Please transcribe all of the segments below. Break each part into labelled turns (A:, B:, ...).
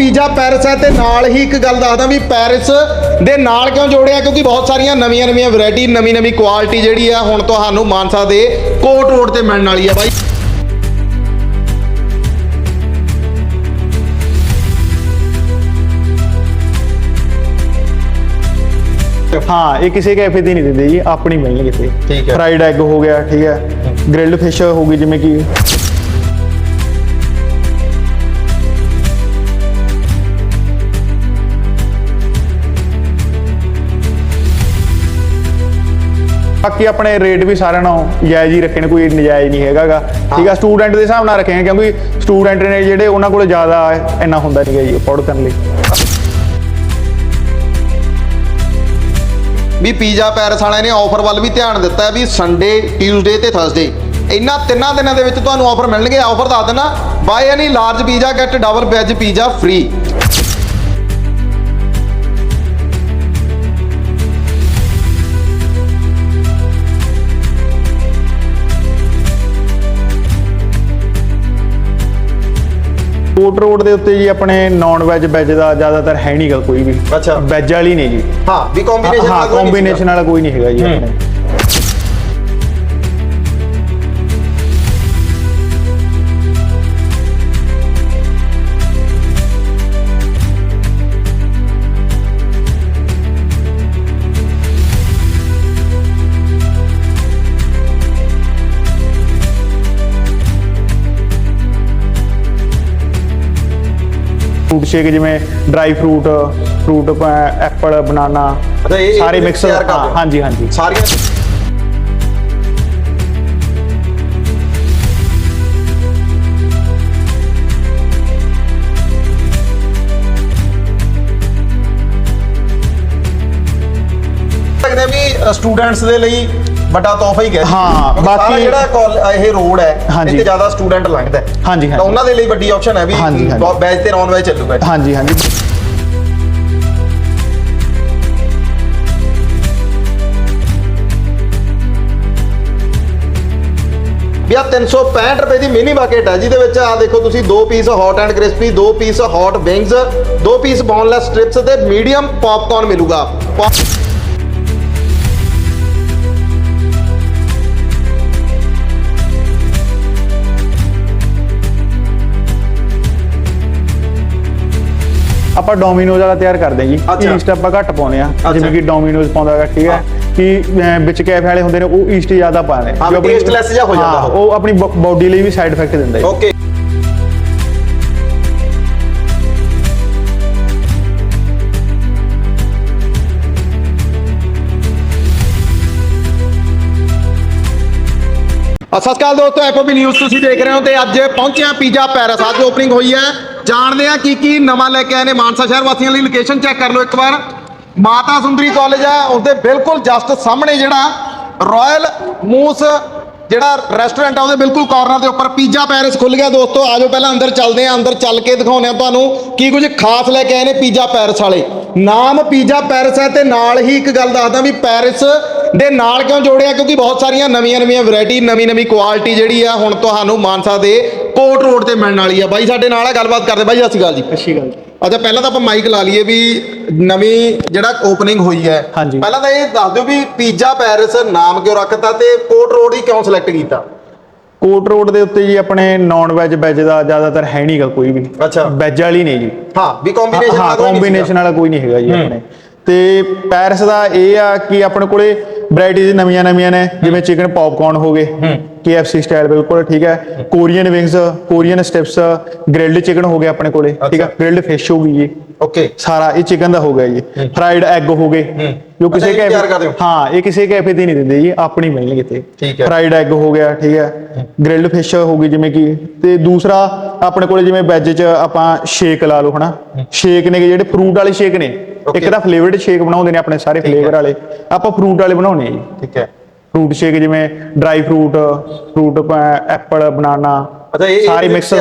A: Pizza Paris ਹੈ ਤੇ ਨਾਲ ਹੀ ਇੱਕ ਗੱਲ ਦੱਸਦਾ ਵੀ ਪੈਰਿਸ ਦੇ ਨਾਲ ਕਿਉਂ ਜੋੜਿਆ? ਕਿਉਂਕਿ ਬਹੁਤ ਸਾਰੀਆਂ ਨਵੀਆਂ ਨਵੀਆਂ ਵੈਰਾਈਟੀ ਨਵੀਂ ਨਵੀਂ ਕੁਆਲਿਟੀ ਜਿਹੜੀ ਆ ਹੁਣ ਤੁਹਾਨੂੰ ਮਾਨਸਾ ਦੇ ਕੋਟ ਰੋਡ ਤੇ ਮਿਲਣ ਵਾਲੀ ਆ ਬਾਈ।
B: ਹਾਂ ਇਹ ਕਿਸੇ ਕੈਫੇ ਤੇ ਨਹੀਂ ਦਿੰਦੇ ਜੀ ਆਪਣੀ ਮਿਲਣਗੇ ਤੇ।
A: ਠੀਕ ਹੈ।
B: ਫਰਾਈਡ ਐਗ ਹੋ ਗਿਆ ਠੀਕ ਹੈ। ਗ੍ਰਿਲਡ ਫਿਸ਼ ਹੋ ਗਈ ਜਿਵੇਂ ਕਿ ਬਾਕੀ ਆਪਣੇ ਰੇਟ ਵੀ ਸਾਰਿਆਂ ਨਾਲੋਂ ਜਾਇਜ਼ ਹੀ ਰੱਖੇ ਨੇ ਕੋਈ ਨਜਾਇਜ਼ ਨਹੀਂ ਹੈਗਾਗਾ। ਠੀਕ ਆ ਸਟੂਡੈਂਟ ਦੇ ਹਿਸਾਬ ਨਾਲ ਰੱਖੇ ਨੇ ਕਿਉਂਕਿ ਸਟੂਡੈਂਟ ਨੇ ਜਿਹੜੇ ਉਹਨਾਂ ਕੋਲ ਜ਼ਿਆਦਾ ਇੰਨਾ ਹੁੰਦਾ ਨਹੀਂਗਾ ਜੀ ਅਫੋਰਡ ਕਰਨ ਲਈ।
A: ਵੀ ਪੀਜ਼ਾ ਪੈਰਿਸ ਵਾਲਿਆਂ ਨੇ ਆਫਰ ਵੱਲ ਵੀ ਧਿਆਨ ਦਿੱਤਾ ਹੈ ਵੀ ਸੰਡੇ ਟਿਊਜ਼ਡੇ ਤੇ ਥਰਸਡੇ ਇਹਨਾਂ ਤਿੰਨਾਂ ਦਿਨਾਂ ਦੇ ਵਿੱਚ ਤੁਹਾਨੂੰ ਆਫਰ ਮਿਲਣਗੇ ਆਫਰ ਦੱਸ ਦੇਣਾ buy any large pizza get double veg pizza free
B: Kot road ਦੇ ਉੱਤੇ ਜੀ ਆਪਣੇ ਨਾਨ ਵੈਜ ਵੈਜ ਦਾ ਜ਼ਿਆਦਾਤਰ ਹੈ ਨਹੀਂਗਾ ਕੋਈ ਵੀ
A: ਅੱਛਾ।
B: ਵੈਜ ਵਾਲੀ ਨਹੀਂ ਜੀ
A: ਹਾਂ ਵੀ ਕੰਬੀਨੇਸ਼ਨ
B: ਹਾਂ ਕੰਬੀਨੇਸ਼ਨ ਵਾਲਾ ਕੋਈ ਨਹੀਂ ਹੈਗਾ ਜੀ। ਆਪਣੇ ਫਰੂਟ ਸ਼ੇਕ ਜਿਵੇਂ dry fruit fruit apple banana ਸਾਰੇ ਮਿਕਸ? ਹਾਂਜੀ ਹਾਂਜੀ
A: ਸਾਰੀਆਂ ਸਕਦੇ ਵੀ ਸਟੂਡੈਂਟਸ ਦੇ ਲਈ ਵੱਡਾ ਤੋਹਫਾ ਹੀ ਕਹਿ
B: ਹਾਂ, ਬਾਕੀ-
A: ਜਿਹੜਾ ਕਾਲ- ਇਹ ਰੋਡ ਹੈ। ਇੱਥੇ ਜ਼ਿਆਦਾ ਸਟੂਡੈਂਟ ਲੰਘਦਾ ਹੈ।
B: ਹਾਂਜੀ,
A: ਤਾਂ। ਉਹਨਾਂ ਦੇ ਲਈ ਵੱਡੀ ਆਪਸ਼ਨ ਹੈ ਵੀ। ਵੈਜ ਤੇ ਨਾਨ ਵੈਜ ਚੱਲੂਗਾ
B: ਹਾਂਜੀ ਹਾਂਜੀ
A: ਵੀ ਆ 365 ਰੁਪਏ ਦੀ ਮਿਨੀ ਬਾਕਟ ਹੈ ਜਿਹਦੇ ਵਿੱਚ ਆ ਦੇਖੋ ਤੁਸੀਂ ਦੋ ਪੀਸ ਹੌਟ ਐਂਡ ਕ੍ਰਿਸਪੀ ਦੋ ਪੀਸ ਹੌਟ ਵਿੰਗਸ ਦੋ ਪੀਸ ਬੋਨਲੈਸ ਸਟ੍ਰਿਪਸ ਤੇ ਮੀਡੀਅਮ ਪੌਪਕਾਰਨ ਮਿਲੂਗਾ
B: ਆਪਾਂ ਡੋਮੀਨੋਜ਼ ਵਾਲਾ ਤਿਆਰ ਕਰਦੇ ਜੀ।
A: ਅੱਛਾ।
B: ਈਸਟ ਆਪਾਂ ਘੱਟ ਪਾਉਂਦੇ ਆ। ਜਿਵੇਂ ਕਿ ਡੋਮੀਨੋਜ਼ ਪਾਉਂਦਾ ਹੈਗਾ ਠੀਕ ਹੈ। ਕਿ ਵਿੱਚ ਕੈਫੇ ਵਾਲੇ ਹੁੰਦੇ ਨੇ ਉਹ ਈਸਟ ਜ਼ਿਆਦਾ ਪਾਉਂਦੇ
A: ਹਾਂ,
B: ਜੋ ਆਪਣੀ-
A: tasteless ਜਿਹਾ ਹੋ ਜਾਂਦਾ
B: ਹਾਂ,
A: ਉਹ।
B: ਆਪਣੀ ਬਾਡੀ ਲਈ ਵੀ ਸਾਈਡ ਇਫੈਕਟ ਦਿੰਦਾ ਹੈ
A: ਓਕੇ ਸਤਿ ਸ਼੍ਰੀ ਅਕਾਲ ਦੋਸਤੋ ਐਫਓਬੀ ਨਿਊਜ਼ ਤੁਸੀਂ ਦੇਖ ਰਹੇ ਹੋ ਤੇ ਅੱਜ ਪਹੁੰਚਿਆ ਪੀਜ਼ਾ ਪੈਰਸ। ਅੱਜ ਓਪਨਿੰਗ ਹੋਈ ਹੈ ਜਾਣਦੇ ਆ ਕੀ ਕੀ ਨਵਾਂ ਲੈ ਕੇ ਆਏ ਨੇ ਮਾਨਸਾ ਸ਼ਹਿਰ ਵਾਸੀਆਂ ਲਈ ਲੋਕੇਸ਼ਨ ਚੈੱਕ ਕਰ ਲਓ ਇੱਕ ਵਾਰ। ਮਾਤਾ ਸੁੰਦਰੀ ਕਾਲਜ ਆ, ਉਸਦੇ ਬਿਲਕੁਲ ਜਸਟ ਸਾਹਮਣੇ ਜਿਹੜਾ ਰਾਇਲ ਮੂਸ ਜਿਹੜਾ ਰੈਸਟੋਰੈਂਟ ਆ, ਉਹਦੇ ਬਿਲਕੁਲ ਕਾਰਨਰ ਦੇ ਉੱਪਰ ਪੀਜ਼ਾ ਪੈਰਿਸ ਖੁੱਲ ਗਿਆ। ਦੋਸਤੋ ਆਜੋ ਪਹਿਲਾਂ, ਅੰਦਰ ਚੱਲਦੇ ਆ, ਅੰਦਰ ਚੱਲ ਕੇ ਦਿਖਾਉਂਦੇ ਆ ਤੁਹਾਨੂੰ ਕੀ ਕੁਝ ਖਾਸ ਲੈ ਕੇ ਆਏ ਨੇ ਪੀਜ਼ਾ ਪੈਰਿਸ ਵਾਲੇ। ਨਾਮ ਪੀਜ਼ਾ ਪੈਰਿਸ ਹੈ ਤੇ ਨਾਲ ਹੀ ਇੱਕ ਗੱਲ ਦੱਸਦਾ ਵੀ ਪੈਰਿਸ ਦੇ ਨਾਲ ਕਿਉਂ ਜੋੜਿਆ? ਕਿਉਂਕਿ ਬਹੁਤ ਸਾਰੀਆਂ ਨਵੀਆਂ ਨਵੀਆਂ ਵੈਰਾਈਟੀ ਨਵੀਂ ਨਵੀਂ ਕੁਆਲਿਟੀ ਜਿਹੜੀ ਆ ਹੁਣ ਤੁਹਾਨੂੰ ਮਾਨਸਾ ਦੇ ਕੋਟ ਰੋਡ ਤੇ ਮਿਲਣ ਵਾਲੀ ਆ। ਬਾਈ ਸਾਡੇ ਨਾਲ ਆ ਗੱਲਬਾਤ ਕਰਦੇ ਬਾਈ ਸਤਿ ਸ਼੍ਰੀ ਅਕਾਲ ਜੀ।
B: ਅੱਛੀ ਗੱਲ
A: ਅੱਛਾ ਪਹਿਲਾਂ ਤਾਂ ਆਪਾਂ ਮਾਈਕ ਲਾ ਲਈਏ ਵੀ ਨਵੀਂ ਜਿਹੜਾ ਓਪਨਿੰਗ ਹੋਈ ਹੈ।
B: ਹਾਂਜੀ।
A: ਪਹਿਲਾਂ ਤਾਂ ਇਹ ਦੱਸ ਦਿਓ ਵੀ ਪੀਜ਼ਾ ਪੈਰਿਸ ਨਾਮ ਕਿਉਂ ਰੱਖਤਾ ਤੇ ਕੋਟ ਰੋਡ ਹੀ ਕਿਉਂ ਸਿਲੈਕਟ ਕੀਤਾ?
B: ਕੋਟ ਰੋਡ ਦੇ ਉੱਤੇ ਜੀ ਆਪਣੇ ਨਾਨ ਵੈਜ ਵੈਜ ਦਾ ਜ਼ਿਆਦਾਤਰ ਹੈ ਨਹੀਂਗਾ ਕੋਈ ਵੀ।
A: ਅੱਛਾ।
B: ਵੈਜ ਵਾਲੀ ਨਹੀਂ ਜੀ।
A: ਹਾਂ ਵੀ ਕੰਬੀਨੇਸ਼ਨ
B: ਹਾਂ ਕੰਬੀਨੇਸ਼ਨ ਵਾਲਾ ਕੋਈ ਨਹੀਂ ਹੈਗਾ ਜੀ ਆਪਣੇ। ਤੇ ਪੈਰਿਸ ਦਾ ਇਹ ਆ ਕਿ ਆਪਣੇ ਕੋਲੇ ਵੈਰਾਈਟੀਜ਼ ਨਵੀਆਂ ਨਵੀਆਂ ਨੇ ਜਿਵੇਂ ਚਿਕਨ ਪੌਪਕਾਰਨ ਹੋ ਗਏ KFC ਸਟਾਈਲ ਬਿਲਕੁਲ ਠੀਕ ਹੈ। Korean wings Korean strips grilled chicken ਹੋ ਗਿਆ ਆਪਣੇ ਕੋਲੇ ਠੀਕ ਹੈ। ਗ੍ਰਿਲਡ ਫਿਸ਼ ਹੋ ਗਈ ਜੀ।
A: ਓਕੇ
B: ਸਾਰਾ ਇਹ ਚਿਕਨ ਦਾ ਹੋ ਗਿਆ ਜੀ। ਫਰਾਈਡ ਐਗ ਹੋ ਗਏ। ਜੋ ਕਿਸੇ ਕੈਫੇ
A: ਹੋ?
B: ਹਾਂ ਇਹ ਕਿਸੇ ਕੈਫੇ ਤੇ ਨਹੀਂ ਦਿੰਦੇ ਜੀ ਆਪਣੀ ਮਿਲਣਗੇ ਤੇ
A: ਠੀਕ ਹੈ।
B: ਫਰਾਈਡ ਐਗ ਹੋ ਗਿਆ ਠੀਕ ਹੈ। ਗ੍ਰਿਲਡ ਫਿਸ਼ ਹੋ ਗਈ ਜਿਵੇਂ ਕਿ ਤੇ ਦੂਸਰਾ ਆਪਣੇ ਕੋਲੇ ਜਿਵੇਂ ਵੈਜ ਚ ਆਪਾਂ ਸ਼ੇਕ ਲਾ ਲਓ ਹਨਾ। ਸ਼ੇਕ ਨੇ ਜਿਹੜੇ ਫਰੂਟ ਵਾਲੇ ਸ਼ੇਕ ਨੇ ਇੱਕ. ਤਾਂ ਫਲੇਵਰਡ ਸ਼ੇਕ ਬਣਾਉਂਦੇ ਨੇ ਆਪਣੇ ਸਾਰੇ। ਫਲੇਵਰ ਵਾਲੇ ਆਪਾਂ ਫਰੂਟ ਵਾਲੇ ਬਣਾਉਣੇ ਆ ਜੀ
A: ਠੀਕ ਹੈ
B: ਫਰੂਟ ਸ਼ੇਕ ਜਿਵੇਂ dry fruit fruit apple banana
A: ਅੱਛਾ, ਇਹ-
B: ਸਾਰੇ ਮਿਕਸ?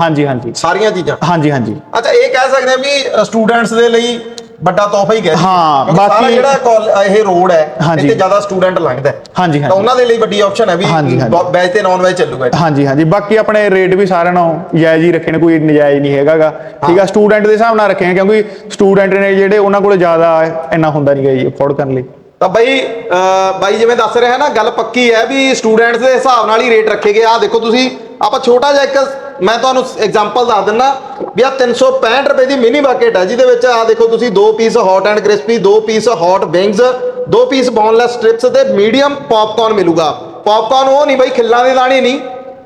B: ਹਾਂਜੀ ਹਾਂਜੀ
A: ਸਾਰੀਆਂ ਚੀਜ਼ਾਂ
B: ਹਾਂਜੀ ਹਾਂਜੀ
A: ਅੱਛਾ ਇਹ ਕਹਿ ਸਕਦੇ ਆ ਵੀ ਸਟੂਡੈਂਟਸ ਦੇ ਲਈ ਵੱਡਾ ਤੋਹਫਾ ਹੀ ਕਹਿ।
B: ਹਾਂ,
A: ਕਿਉਂਕਿ ਸਾਰਾ
B: ਬਾਕੀ-
A: ਜਿਹੜਾ ਕਾਲ- ਇਹ ਰੋਡ ਹੈ
B: ਹਾਂਜੀ।
A: ਇੱਥੇ ਜ਼ਿਆਦਾ ਸਟੂਡੈਂਟ ਲੰਘਦਾ ਹੈ।
B: ਹਾਂਜੀ
A: ਤਾਂ
B: ਹਾਂਜੀ
A: ਉਹਨਾਂ ਦੇ ਲਈ ਵੱਡੀ ਆਪਸ਼ਨ ਹੈ ਵੀ
B: ਹਾਂਜੀ, ਹਾਂਜੀ।
A: ਵੈਜ ਤੇ ਨਾਨ ਵੈਜ ਚੱਲੂਗਾ ਇੱਥੇ।
B: ਹਾਂਜੀ ਹਾਂਜੀ ਬਾਕੀ ਆਪਣੇ ਰੇਟ ਵੀ ਸਾਰਿਆਂ ਨੂੰ ਜਾਇਜ਼ ਹੀ ਰੱਖੇ ਨੇ ਕੋਈ ਨਜਾਇਜ਼ ਨਹੀਂ ਹੈਗਾਗਾ ਠੀਕ ਆ ਸਟੂਡੈਂਟ ਦੇ ਹਿਸਾਬ ਨਾਲ ਰੱਖੇ ਨੇ ਕਿਉਂਕਿ ਸਟੂਡੈਂਟ ਨੇ ਜਿਹੜੇ ਉਹਨਾਂ ਕੋਲ ਜ਼ਿਆਦਾ ਇੰਨਾ ਹੁੰਦਾ ਨਹੀਂ ਗਾ ਜੀ ਅਫੋਰਡ ਕਰਨ ਲਈ
A: ਤਾਂ ਬਈ ਅਹ ਬਾਈ ਜਿਵੇਂ ਦੱਸ ਰਿਹਾ ਨਾ ਗੱਲ ਪੱਕੀ ਹੈ ਵੀ ਸਟੂਡੈਂਟਸ ਦੇ ਹਿਸਾਬ ਨਾਲ ਹੀ ਰੇਟ ਰੱਖੇ ਗਏ ਆ ਦੇਖੋ ਤੁਸੀਂ ਆਪਾਂ ਛੋਟਾ ਜਿਹਾ ਇੱਕ ਮੈਂ ਤੁਹਾਨੂੰ ਐਗਜ਼ਾਮਪਲ ਦੱਸ ਦਿੰਦਾ ਵੀ ਆ 365 ਰੁਪਏ ਦੀ ਮਿਨੀ ਬਾਕਟ ਹੈ ਜਿਹਦੇ ਵਿੱਚ ਆ ਦੇਖੋ ਤੁਸੀਂ ਦੋ ਪੀਸ ਹੌਟ ਐਂਡ ਕ੍ਰਿਸਪੀ ਦੋ ਪੀਸ ਹੌਟ ਵਿੰਗਸ ਦੋ ਪੀਸ ਬੋਨਲੈਸ ਸਟ੍ਰਿਪਸ ਤੇ ਮੀਡੀਅਮ ਪੌਪਕਾਰਨ ਮਿਲੂਗਾ। ਪੌਪਕਾਰਨ ਉਹ ਨਹੀਂ ਬਈ, ਖਿੱਲਾਂ ਦੇ ਦਾਣੇ ਨਹੀਂ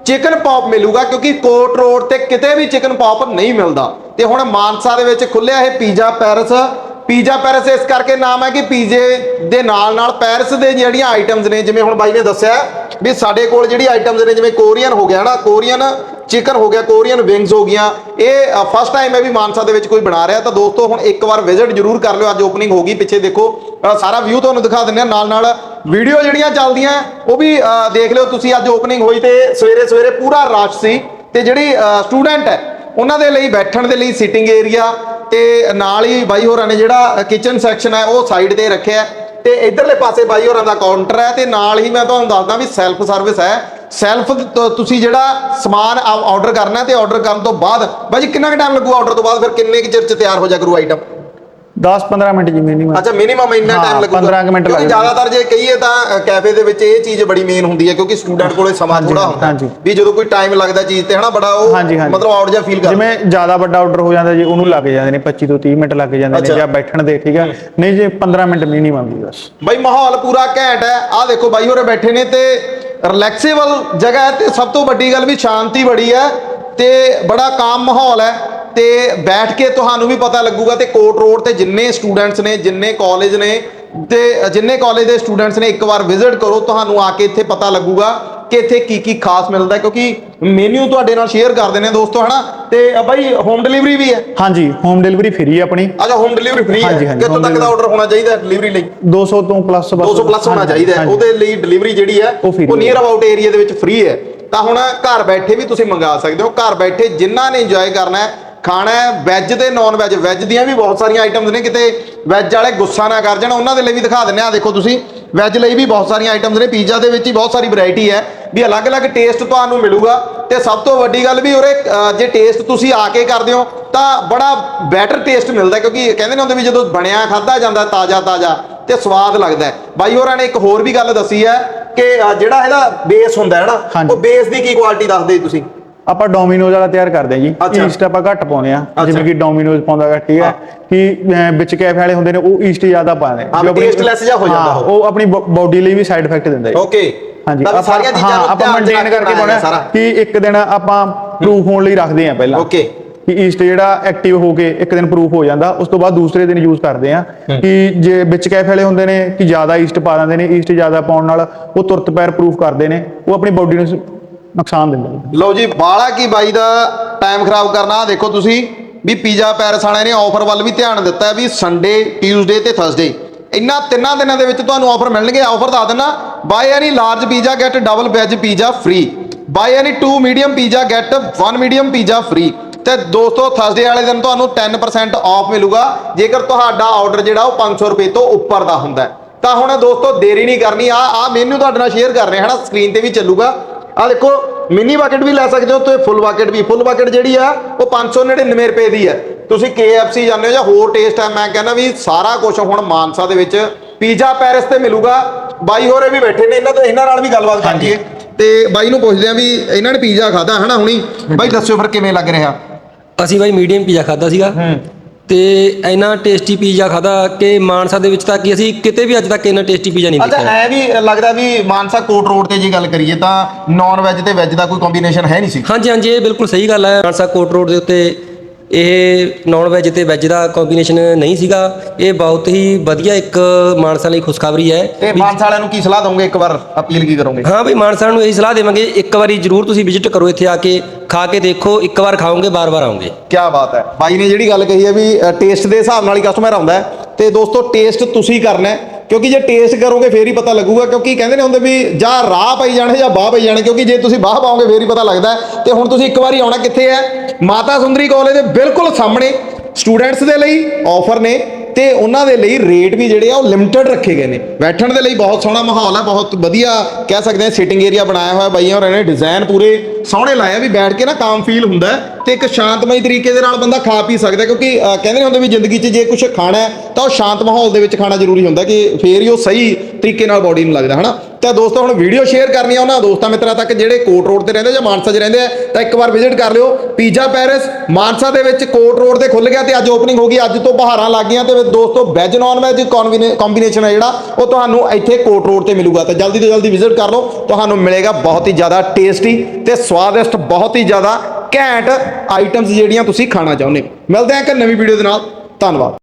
A: ਚਿਕਨ ਪੌਪ ਮਿਲੂਗਾ ਕਿਉਂਕਿ ਕੋਟ ਰੋਡ ਤੇ ਕਿਤੇ ਵੀ ਚਿਕਨ ਪੌਪ ਨਹੀਂ ਮਿਲਦਾ। ਤੇ ਹੁਣ ਮਾਨਸਾ ਦੇ ਵਿੱਚ ਖੁੱਲਿਆ ਇਹ ਪੀਜ਼ਾ ਪੈਰਿਸ। ਪੀਜ਼ਾ ਪੈਰਸ ਇਸ ਕਰਕੇ ਨਾਮ ਹੈ ਕਿ ਪੀਜ਼ੇ ਦੇ ਨਾਲ ਨਾਲ ਪੈਰਿਸ ਦੇ ਜਿਹੜੀਆਂ ਆਈਟਮਸ ਨੇ, ਜਿਵੇਂ ਹੁਣ ਬਾਈ ਨੇ ਦੱਸਿਆ ਵੀ ਸਾਡੇ ਕੋਲ ਜਿਹੜੀ ਆਈਟਮਸ ਨੇ, ਜਿਵੇਂ ਕੋਰੀਅਨ ਹੋ ਗਿਆ ਨਾ, ਕੋਰੀਅਨ ਚਿਕਨ ਹੋ ਗਿਆ, ਕੋਰੀਅਨ ਵਿੰਗਸ ਹੋ ਗਈਆਂ। ਇਹ ਫਸਟ ਟਾਈਮ ਹੈ ਵੀ ਮਾਨਸਾ ਦੇ ਵਿੱਚ ਕੋਈ ਬਣਾ ਰਿਹਾ। ਤਾਂ ਦੋਸਤੋ, ਹੁਣ ਇੱਕ ਵਾਰ ਵਿਜ਼ਿਟ ਜਰੂਰ ਕਰ ਲਿਓ। ਅੱਜ ਓਪਨਿੰਗ ਹੋ ਗਈ, ਪਿੱਛੇ ਦੇਖੋ। ਸਾਰਾ ਵਿਊ ਤੁਹਾਨੂੰ ਦਿਖਾ ਦਿੰਦੇ ਆ ਨਾਲ ਨਾਲ ਵੀਡੀਓ ਜਿਹੜੀਆਂ ਚੱਲਦੀਆਂ, ਉਹ ਵੀ ਦੇਖ ਲਿਓ ਤੁਸੀਂ। ਅੱਜ ਓਪਨਿੰਗ ਹੋਈ ਤੇ ਸਵੇਰੇ ਸਵੇਰੇ ਪੂਰਾ ਰਸ਼ ਸੀ। ਤੇ ਜਿਹੜੀ ਸਟੂਡੈਂਟ ਹੈ, ਉਹਨਾਂ ਦੇ ਲਈ ਬੈਠਣ ਦੇ ਲਈ ਸਿਟਿੰਗ ਏਰੀਆ ਤੇ ਨਾਲ ਹੀ ਬਾਈ ਹੋਰਾਂ ਨੇ ਜਿਹੜਾ ਕਿਚਨ ਸੈਕਸ਼ਨ ਹੈ, ਉਹ ਸਾਈਡ ਤੇ ਰੱਖਿਆ। ਹੈ ਤੇ ਇਧਰਲੇ ਪਾਸੇ ਬਾਈ ਹੋਰਾਂ ਦਾ ਕਾਊਂਟਰ ਹੈ। ਤੇ ਨਾਲ ਹੀ ਮੈਂ ਤੁਹਾਨੂੰ ਦੱਸਦਾ ਵੀ ਸੈਲਫ ਸਰਵਿਸ ਹੈ। ਸੈਲਫ ਤੁਸੀਂ ਜਿਹੜਾ ਸਮਾਨ ਆਰਡਰ ਕਰਨਾ ਹੈ ਤੇ ਆਰਡਰ ਕਰਨ ਤੋਂ ਬਾਅਦ ਬਾਈ ਜੀ ਕਿੰਨਾ ਕੁ ਟਾਈਮ ਲੱਗੂ ਆਰਡਰ ਤੋਂ ਬਾਅਦ? ਫਿਰ ਕਿੰਨੇ ਕੁ ਚਿਰ ਚ ਤਿਆਰ ਹੋ ਜਾ ਕਰੂ ਆਈਟਮ
B: 10-15 ਮਿੰਟ ਜੀ ਮਿਨੀਮਮ
A: ਅੱਛਾ ਮਿਨੀਮਮ ਇੰਨਾ
B: ਹਾਂ,
A: ਟਾਈਮ ਲੱਗੂਗਾ।
B: 15 ਕੁ ਮਿੰਟ ਲੱਗਦੇ।
A: ਜ਼ਿਆਦਾਤਰ ਜੇ ਕਹੀਏ ਤਾਂ ਕੈਫੇ ਦੇ ਵਿੱਚ ਇਹ ਚੀਜ਼ ਬੜੀ ਮੇਨ ਹੁੰਦੀ ਹੈ ਕਿਉਂਕਿ ਸਟੂਡੈਂਟ ਕੋਲੇ ਸਮਾਂ ਥੋੜਾ ਹੁੰਦਾ। ਵੀ ਜਦੋਂ ਕੋਈ ਟਾਈਮ ਲੱਗਦਾ ਚੀਜ਼ ਤੇ ਹਨਾ ਬੜਾ ਉਹ। ਮਤਲਬ ਆਊਟ ਜਾਂ ਫੀਲ ਕਰਦਾ।
B: ਜਿਵੇਂ ਜ਼ਿਆਦਾ ਵੱਡਾ ਆਰਡਰ ਹੋ ਜਾਂਦਾ ਜੀ ਉਹਨੂੰ ਲੱਗ ਜਾਂਦੇ ਨੇ 25 ਤੋਂ 30 ਮਿੰਟ ਲੱਗ ਜਾਂਦੇ। ਨੇ ਜਾਂ ਬੈਠਣ ਦੇ ਠੀਕ ਆ? ਨਹੀਂ ਜੀ 15 ਮਿੰਟ ਮਿਨੀਮਮ ਜੀ ਬਸ।
A: ਬਈ ਮਾਹੌਲ ਪੂਰਾ ਘੈਂਟ ਹੈ। ਆਹ ਦੇਖੋ ਬਾਈ ਹੋਰੇ ਬੈਠੇ ਨੇ ਤੇ ਰਿਲੈਕਸੇਬਲ ਜਗ੍ਹਾ ਹੈ ਤੇ ਸਭ ਤੋਂ ਵੱਡੀ ਗੱਲ ਵੀ ਸ਼ਾਂਤੀ ਬੜੀ ਹੈ ਤੇ ਬੜਾ ਕਾਮ ਮਾਹੌਲ ਹੈ ਤੇ ਬੈਠ ਕੇ ਤੁਹਾਨੂੰ ਵੀ ਪਤਾ ਲੱਗੂਗਾ ਤੇ ਕੋਟ ਰੋਡ ਤੇ ਜਿੰਨੇ ਸਟੂਡੈਂਟਸ ਨੇ, ਜਿੰਨੇ ਕਾਲਜ ਨੇ ਤੇ ਜਿੰਨੇ ਕਾਲਜ ਦੇ ਸਟੂਡੈਂਟਸ ਨੇ ਇੱਕ ਵਾਰ ਵਿਜ਼ਿਟ ਕਰੋ, ਤੁਹਾਨੂੰ ਆ ਕੇ ਇੱਥੇ ਪਤਾ ਲੱਗੂਗਾ ਕਿ ਇੱਥੇ ਕੀ ਕੀ ਖਾਸ ਮਿਲਦਾ ਕਿਉਂਕਿ ਮੈਨੂ ਤੁਹਾਡੇ ਨਾਲ ਸ਼ੇਅਰ ਕਰਦੇ ਨੇ ਦੋਸਤੋ ਹਨਾ? ਤੇ ਅ ਬਾਈ ਹੋਮ ਡਿਲੀਵਰੀ ਵੀ ਹੈ?
B: ਹਾਂਜੀ ਹੋਮ ਡਿਲੀਵਰੀ ਫ੍ਰੀ ਹੈ ਆਪਣੀ।
A: ਅੱਛਾ ਹੋਮ ਡਿਲੀਵਰੀ ਫ੍ਰੀ ਹੈ।
B: ਹਾਂਜੀ, ਹਾਂਜੀ,
A: ਕਿੱਥੋਂ
B: home
A: ਤੱਕ ਦਾ
B: delivery।
A: ਆਰਡਰ ਹੋਣਾ ਚਾਹੀਦਾ ਡਿਲੀਵਰੀ ਲਈ?
B: 200 ਤੋਂ ਪਲੱਸ ਬਸ।
A: 200 ਪਲੱਸ ਹੋਣਾ ਚਾਹੀਦਾ ਹੈ। ਉਹਦੇ ਲਈ ਡਿਲੀਵਰੀ ਜਿਹੜੀ ਹੈ
B: ਉਹ free
A: ਉਹ ਨੀਅਰ। ਅਬਾਊਟ ਏਰੀਆ ਦੇ ਵਿੱਚ ਫ੍ਰੀ ਹੈ। ਤਾਂ ਹੁਣ ਘਰ ਬੈਠੇ ਵੀ ਤੁਸੀਂ ਮੰਗਾ ਸਕਦੇ ਹੋ। ਘਰ ਬੈਠੇ ਜਿਨ੍ਹਾਂ ਨੇ ਇੰਜੋਏ ਕਰਨਾ ਹੈ ਖਾਣਾ ਵੈਜ ਤੇ ਨਾਨ ਵੈਜ ਵੈਜ ਦੀਆਂ ਵੀ ਬਹੁਤ ਸਾਰੀਆਂ ਆਈਟਮਸ ਨੇ। ਕਿਤੇ ਵੈਜ ਵਾਲੇ ਗੁੱਸਾ ਨਾ ਕਰ ਜਾਣ। ਉਹਨਾਂ ਦੇ ਲਈ ਵੀ ਦਿਖਾ ਦਿੰਦੇ ਆ ਦੇਖੋ ਤੁਸੀਂ। ਵੈਜ ਲਈ ਵੀ ਬਹੁਤ ਸਾਰੀਆਂ ਆਈਟਮਸ ਨੇ ਪੀਜ਼ਾ ਦੇ ਵਿੱਚ ਹੀ ਬਹੁਤ ਸਾਰੀ ਵੈਰਾਈਟੀ ਹੈ ਵੀ ਅਲੱਗ-ਅਲੱਗ ਟੇਸਟ ਤੁਹਾਨੂੰ ਮਿਲੂਗਾ। ਤੇ ਸਭ ਤੋਂ ਵੱਡੀ ਗੱਲ ਵੀ ਉਰੇ ਜੇ ਟੇਸਟ ਤੁਸੀਂ ਆ ਕੇ ਕਰਦੇ ਹੋ ਤਾਂ ਬੜਾ ਬੈਟਰ ਟੇਸਟ ਮਿਲਦਾ ਕਿਉਂਕਿ ਕਹਿੰਦੇ ਨੇ ਹੁੰਦੇ ਵੀ ਜਦੋਂ ਬਣਿਆ ਖਾਦਾ ਜਾਂਦਾ ਤਾਜ਼ਾ ਤਾਜ਼ਾ ਤੇ ਸਵਾਦ ਲੱਗਦਾ ਬਾਈ ਹੋਰਾਂ ਨੇ ਇੱਕ ਹੋਰ ਵੀ ਗੱਲ ਦੱਸੀ ਹੈ ਕਿ ਜਿਹੜਾ ਇਹਦਾ ਬੇਸ ਹੁੰਦਾ ਹੈ ਨਾ। ਉਹ ਬੇਸ ਦੀ ਕੀ ਕੁਆਲਿਟੀ ਦੱਸਦੇ ਤੁਸੀਂ?
B: ਆਪਾਂ ਡੋਮੀਨੋਜ਼ ਵਾਲਾ ਤਿਆਰ ਕਰਦੇ ਹਾਂ ਜੀ। ਈਸਟ ਆਪਾਂ ਘੱਟ ਪਾਉਂਦੇ ਆ। ਜਿਵੇਂ ਕਿ ਡੋਮੀਨੋਜ਼ ਪਾਉਂਦਾ ਗਾ ਠੀਕ ਹੈ। ਕਿ ਵਿੱਚ ਕੈਫੇ ਵਾਲੇ ਹੁੰਦੇ ਨੇ ਉਹ ਈਸਟ ਜ਼ਿਆਦਾ ਪਾਉਂਦੇ
A: ਹਾਂ,
B: ਜੋ ਆਪਣੀ-
A: tasteless ਜਿਹਾ ਹੋ ਜਾਂਦਾ
B: ਹਾਂ,
A: ਉਹ।
B: ਉਹ ਆਪਣੀ ਬਾਡੀ ਲਈ ਵੀ ਸਾਈਡ ਇਫੈਕਟ ਦਿੰਦਾ ਜੀ।
A: ਓਕੇ
B: ਹਾਂਜੀ।
A: ਵੀ ਸਾਰੀਆਂ ਚੀਜ਼ਾਂ
B: ਹਾਂ,
A: ਨੂੰ
B: ਆਪਾਂ ਮੇਨਟੇਨ ਕਰਕੇ ਪਾਉਣਾ ਕਿ ਇੱਕ ਦਿਨ ਆਪਾਂ ਪ੍ਰੂਫ ਹੋਣ ਲਈ ਰੱਖਦੇ ਆ ਪਹਿਲਾਂ।
A: ਓਕੇ
B: ਕਿ ਈਸਟ ਜਿਹੜਾ ਐਕਟਿਵ ਹੋ ਕੇ ਇੱਕ ਦਿਨ ਪ੍ਰੂਫ ਹੋ ਜਾਂਦਾ ਉਸ ਤੋਂ ਬਾਅਦ ਦੂਸਰੇ ਦਿਨ ਯੂਜ਼ ਕਰਦੇ ਆ ਕਿ ਜੇ ਵਿੱਚ ਕੈਫੇ ਵਾਲੇ ਹੁੰਦੇ ਨੇ ਕਿ ਜ਼ਿਆਦਾ ਈਸਟ ਪਾ ਦਿੰਦੇ ਨੇ ਈਸਟ ਜ਼ਿਆਦਾ ਪਾਉਣ ਨਾਲ ਉਹ ਤੁਰਤ ਪੈਰ ਪ੍ਰੂਫ ਕਰਦੇ ਨੇ। ਉਹ ਆਪਣੀ ਬਾਡੀ ਨੂੰ ਨੁਕਸਾਨ ਦਿੰਦੇ ਨੇ।
A: ਲਓ ਜੀ, ਬਾਲਾ ਕੀ ਬਾਈ ਦਾ ਟਾਈਮ ਖਰਾਬ ਕਰਨਾ, ਆਹ ਦੇਖੋ ਤੁਸੀਂ ਵੀ ਪੀਜ਼ਾ ਪੈਰਸ ਵਾਲਿਆਂ ਨੇ ਆਫਰ ਵੱਲ ਵੀ ਧਿਆਨ ਦਿੱਤਾ ਹੈ ਵੀ ਸੰਡੇ ਟਿਊਜ਼ਡੇ ਤੇ ਥਰਸਡੇ ਇਹਨਾਂ ਤਿੰਨਾਂ ਦਿਨਾਂ ਦੇ ਵਿੱਚ ਤੁਹਾਨੂੰ ਆਫਰ ਮਿਲਣਗੇ ਆਫਰ ਦੱਸ ਦਿੰਨਾ buy any large pizza get double veg pizza free buy any 2 medium pizza get 1 medium pizza free ਤੇ ਦੋਸਤੋ ਥਰਸਡੇ ਵਾਲੇ ਦਿਨ ਤੁਹਾਨੂੰ 10% ਆਫ ਮਿਲੂਗਾ, ਜੇਕਰ ਤੁਹਾਡਾ ਆਰਡਰ ਜਿਹੜਾ ਉਹ 500 ਰੁਪਏ ਤੋਂ ਉੱਪਰ ਦਾ ਹੁੰਦਾ ਹੈ। ਤਾਂ ਹੁਣ ਦੋਸਤੋ, ਦੇਰੀ ਨਹੀਂ ਕਰਨੀ ਆ ਆ ਮੈਨੂ ਤੁਹਾਡੇ ਨਾਲ ਸ਼ੇਅਰ ਕਰ ਰਹੇ ਹਾਂ ਨਾ ਸਕਰੀਨ ਤੇ ਵੀ ਚੱਲੂਗਾ। ਆ ਦੇਖੋ ਮਿੰਨੀ ਬਾਕਟ ਵੀ ਲੈ ਸਕਦੇ ਹੋ ਤੇ ਫੁੱਲ ਬਾਕਟ ਵੀ। ਫੁੱਲ ਬਾਕਟ ਜਿਹੜੀ ਆ ਉਹ 599 ਰੁਪਏ ਦੀ ਹੈ ਤੁਸੀਂ KFC ਜਾਂਦੇ ਹੋ ਜਾਂ ਹੋਰ ਟੇਸਟ ਹੈ ਮੈਂ ਕਹਿੰਦਾ ਵੀ ਸਾਰਾ ਕੁਝ ਹੁਣ ਮਾਨਸਾ ਦੇ ਵਿੱਚ ਪੀਜ਼ਾ ਪੈਰਿਸ ਤੇ ਮਿਲੂਗਾ। ਬਾਈ ਹੋਰੇ ਵੀ ਬੈਠੇ ਨੇ ਇਹਨਾਂ ਤੋਂ ਇਹਨਾਂ ਨਾਲ ਵੀ ਗੱਲਬਾਤ ਕਰ ਲਈਏ। ਤੇ ਬਾਈ ਨੂੰ ਪੁੱਛਦੇ ਆ ਵੀ ਇਹਨਾਂ ਨੇ ਪੀਜ਼ਾ ਖਾਦਾ ਹਨਾ ਹੁਣੀ? ਬਾਈ ਦੱਸਿਓ ਫਿਰ ਕਿਵੇਂ ਲੱਗ ਰਿਹਾ?
C: ਅਸੀਂ ਬਾਈ ਮੀਡੀਅਮ ਪੀਜ਼ਾ ਖਾਦਾ ਸੀਗਾ। ਤੇ ਇੰਨਾ ਟੇਸਟੀ ਪੀਜ਼ਾ ਖਾਦਾ ਕਿ ਮਾਨਸਾ ਦੇ ਵਿੱਚ ਤਾਂ ਕਿ ਅਸੀਂ ਕਿਤੇ ਵੀ ਅੱਜ ਤੱਕ ਇੰਨਾ ਟੇਸਟੀ ਪੀਜ਼ਾ ਨਹੀਂ
A: ਅੱਛਾ
C: ਦੇਖਿਆ
A: ਐ ਵੀ ਲੱਗਦਾ ਵੀ ਮਾਨਸਾ ਕੋਟ ਰੋਡ ਤੇ ਜੇ ਗੱਲ ਕਰੀਏ ਤਾਂ ਨਾਨ ਵੈਜ ਤੇ ਵੈਜ ਦਾ ਕੋਈ ਕੰਬੀਨੇਸ਼ਨ ਹੈ ਨਹੀਂ ਸੀ।
C: ਹਾਂਜੀ ਹਾਂਜੀ ਇਹ ਬਿਲਕੁਲ ਸਹੀ ਗੱਲ ਹੈ। ਮਾਨਸਾ ਕੋਟ ਰੋਡ ਦੇ ਉੱਤੇ ਇਹ ਨਾਨ ਵੈਜ ਤੇ ਵੈਜ ਦਾ ਕੰਬੀਨੇਸ਼ਨ ਨਹੀਂ ਸੀਗਾ। ਇਹ ਬਹੁਤ ਹੀ ਵਧੀਆ ਇੱਕ ਮਾਨਸਾ ਲਈ ਖੁਸ਼ਖਬਰੀ ਹੈ।
A: ਤੇ ਮਾਨਸਾ ਵਾਲਿਆਂ ਨੂੰ ਕੀ ਸਲਾਹ ਦਵੋਗੇ ਇੱਕ ਵਾਰ ਅਪੀਲ ਕੀ ਕਰੋਗੇ?
C: ਹਾਂ ਬਈ ਮਾਨਸਾ ਨੂੰ ਇਹੀ ਸਲਾਹ ਦੇਵਾਂਗੇ ਇੱਕ ਵਾਰੀ ਜਰੂਰ ਤੁਸੀਂ ਵਿਜ਼ਿਟ ਕਰੋ ਇੱਥੇ ਆ ਕੇ ਖਾ ਕੇ ਦੇਖੋ ਇੱਕ ਵਾਰ ਖਾਓਗੇ ਬਾਰ-ਬਾਰ ਆਓਗੇ।
A: ਕੀ ਬਾਤ ਹੈ। ਬਾਈ ਨੇ ਜਿਹੜੀ ਗੱਲ ਕਹੀ ਹੈ ਵੀ ਟੇਸਟ ਦੇ ਹਿਸਾਬ ਨਾਲ ਹੀ ਕਸਟਮਰ ਆਉਂਦਾ ਹੈ। ਤੇ ਦੋਸਤੋ ਟੇਸਟ ਤੁਸੀਂ ਕਰਨਾ ਹੈ। ਕਿਉਂਕਿ ਜੇ ਟੇਸਟ ਕਰੋਗੇ, ਫੇਰ ਹੀ ਪਤਾ ਲੱਗੂਗਾ, ਕਿਉਂਕਿ ਕਹਿੰਦੇ ਨੇ ਹੁੰਦੇ ਵੀ ਜਾਂ ਰਾਹ ਪਈ ਜਾਣੇ ਜਾਂ ਬਾਹ ਪਈ ਜਾਣੇ, ਕਿਉਂਕਿ ਜੇ ਤੁਸੀਂ ਬਾਹ ਪਾਓਗੇ, ਫੇਰ ਹੀ ਪਤਾ ਲੱਗਦਾ ਹੈ। ਤੇ ਹੁਣ ਤੁਸੀਂ ਇੱਕ ਵਾਰੀ ਆਉਣਾ ਕਿੱਥੇ ਹੈ ਮਾਤਾ ਸੁੰਦਰੀ ਕਾਲਜ ਦੇ ਬਿਲਕੁਲ ਸਾਹਮਣੇ ਸਟੂਡੈਂਟਸ ਦੇ ਲਈ ਆਫਰ ਨੇ, ਤੇ ਉਹਨਾਂ ਦੇ ਲਈ ਰੇਟ ਵੀ ਜਿਹੜੇ ਆ, ਉਹ ਲਿਮਟਿਡ ਰੱਖੇ ਗਏ ਨੇ ਬੈਠਣ ਦੇ ਲਈ ਬਹੁਤ ਸੋਹਣਾ ਮਾਹੌਲ ਹੈ, ਬਹੁਤ ਵਧੀਆ ਕਹਿ ਸਕਦੇ ਆ ਸਿਟਿੰਗ ਏਰੀਆ ਬਣਾਇਆ ਹੋਇਆ, ਬਾਈਆਂ ਹੋਰਾਂ ਨੇ ਡਿਜ਼ਾਈਨ ਪੂਰੇ ਸੋਹਣੇ ਲਾਇਆ ਵੀ ਬੈਠ ਕੇ ਨਾ ਕਾਮ ਫੀਲ ਹੁੰਦਾ ਹੈ ਤੇ ਇੱਕ ਸ਼ਾਂਤਮਈ ਤਰੀਕੇ ਦੇ ਨਾਲ ਬੰਦਾ ਖਾ ਪੀ ਸਕਦਾ ਕਿਉਂਕਿ ਕਹਿੰਦੇ ਹੁੰਦੇ ਵੀ ਜ਼ਿੰਦਗੀ 'ਚ ਜੇ ਕੁਝ ਖਾਣਾ ਤਾਂ ਉਹ ਸ਼ਾਂਤ ਮਾਹੌਲ ਦੇ ਵਿੱਚ ਖਾਣਾ ਜ਼ਰੂਰੀ ਹੁੰਦਾ ਕਿ ਫੇਰ ਹੀ ਉਹ ਸਹੀ ਤਰੀਕੇ ਨਾਲ ਬਾਡੀ ਨੂੰ ਲੱਗਦਾ, ਹਨਾ? ਤਾਂ ਦੋਸਤੋ, ਹੁਣ ਵੀਡੀਓ ਸ਼ੇਅਰ ਕਰਨੀ ਆ ਉਹਨਾਂ ਦੋਸਤਾਂ ਮਿੱਤਰਾਂ ਤੱਕ ਜਿਹੜੇ ਕੋਟ ਰੋਡ ਤੇ ਰਹਿੰਦੇ ਜਾਂ ਮਾਨਸਾ 'ਚ ਰਹਿੰਦੇ ਆ, ਤਾਂ ਇੱਕ ਵਾਰ ਵਿਜ਼ਿਟ ਕਰ ਲਿਓ। ਪੀਜ਼ਾ ਪੈਰਿਸ ਮਾਨਸਾ ਦੇ ਵਿੱਚ ਕੋਟ ਰੋਡ ਤੇ ਖੁੱਲ ਗਿਆ ਤੇ ਅੱਜ ਓਪਨਿੰਗ ਹੋ ਗਈ, ਅੱਜ ਤੋਂ ਬਹਾਰਾਂ ਲੱਗ ਗਈਆਂ ਤੇ ਦੋਸਤੋ ਵੈਜ ਨਾਨ ਵੈਜ ਕੰਬੀਨੇਸ਼ਨ ਹੈ ਜਿਹੜਾ, ਉਹ ਤੁਹਾਨੂੰ ਇੱਥੇ ਕੋਟ ਰੋਡ ਤੇ ਮਿਲੂਗਾ। ਤਾਂ ਜਲਦੀ ਤੋਂ ਜਲਦੀ ਵਿਜ਼ਿਟ ਕਰ ਲਓ, ਤੁਹਾਨੂੰ ਮਿਲੇਗਾ ਬਹੁਤ ਹੀ ਜ਼ਿਆਦਾ ਟੇਸਟੀ ਤੇ ਸਵਾਦਿਸ਼ਟ ਬਹੁਤ ਹੀ ਜ਼ਿਆਦਾ ਘੈਂਟ ਆਈਟਮਸ ਜਿਹੜੀਆਂ ਤੁਸੀਂ ਖਾਣਾ ਚਾਹੁੰਦੇ ਹੋ। ਮਿਲਦੇ ਹਾਂ ਇੱਕ ਨਵੀਂ ਵੀਡੀਓ ਦੇ ਨਾਲ। ਧੰਨਵਾਦ।